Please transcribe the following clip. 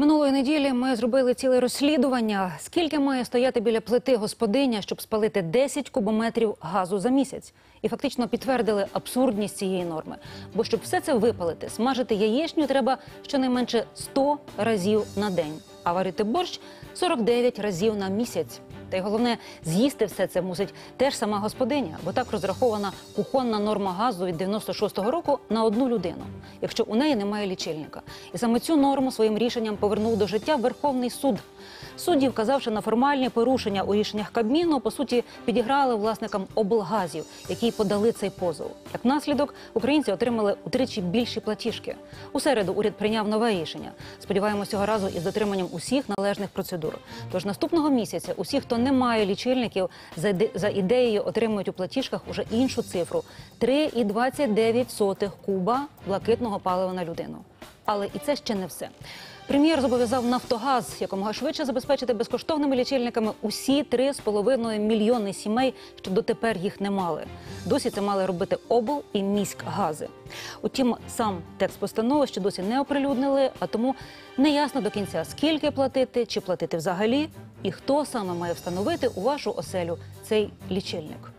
Минулої неділі ми зробили ціле розслідування. Скільки має стояти біля плити господиня, щоб спалити 10 кубометрів газу за місяць? І фактично підтвердили абсурдність цієї норми. Бо щоб все це випалити, смажити яєчню треба щонайменше 100 разів на день, а варити борщ 49 разів на місяць. Та й головне, з'їсти все це мусить теж сама господиня, бо так розрахована кухонна норма газу від 96-го року на одну людину, якщо у неї немає лічильника. І саме цю норму своїм рішенням повернув до життя Верховний суд. Судді, вказавши на формальні порушення у рішеннях Кабміну, по суті, підіграли власникам облгазів, які подали цей позов. Як наслідок, українці отримали утричі більші платіжки. У середу уряд прийняв нове рішення. Сподіваємось, цього разу із дотриманням усіх належних процедур. Тож наступного місяця усі, хто не має лічильників, за ідеєю отримують у платіжках уже іншу цифру 3,29 куба блакитного палива на людину. Але і це ще не все. Прем'єр зобов'язав Нафтогаз якомога швидше забезпечити безкоштовними лічильниками усі 3,5 мільйони сімей, що дотепер їх не мали. Досі це мали робити обл і міськгази. Утім, сам текст постанови ще досі не оприлюднили, а тому не ясно до кінця, скільки платити, чи платити взагалі, і хто саме має встановити у вашу оселю цей лічильник.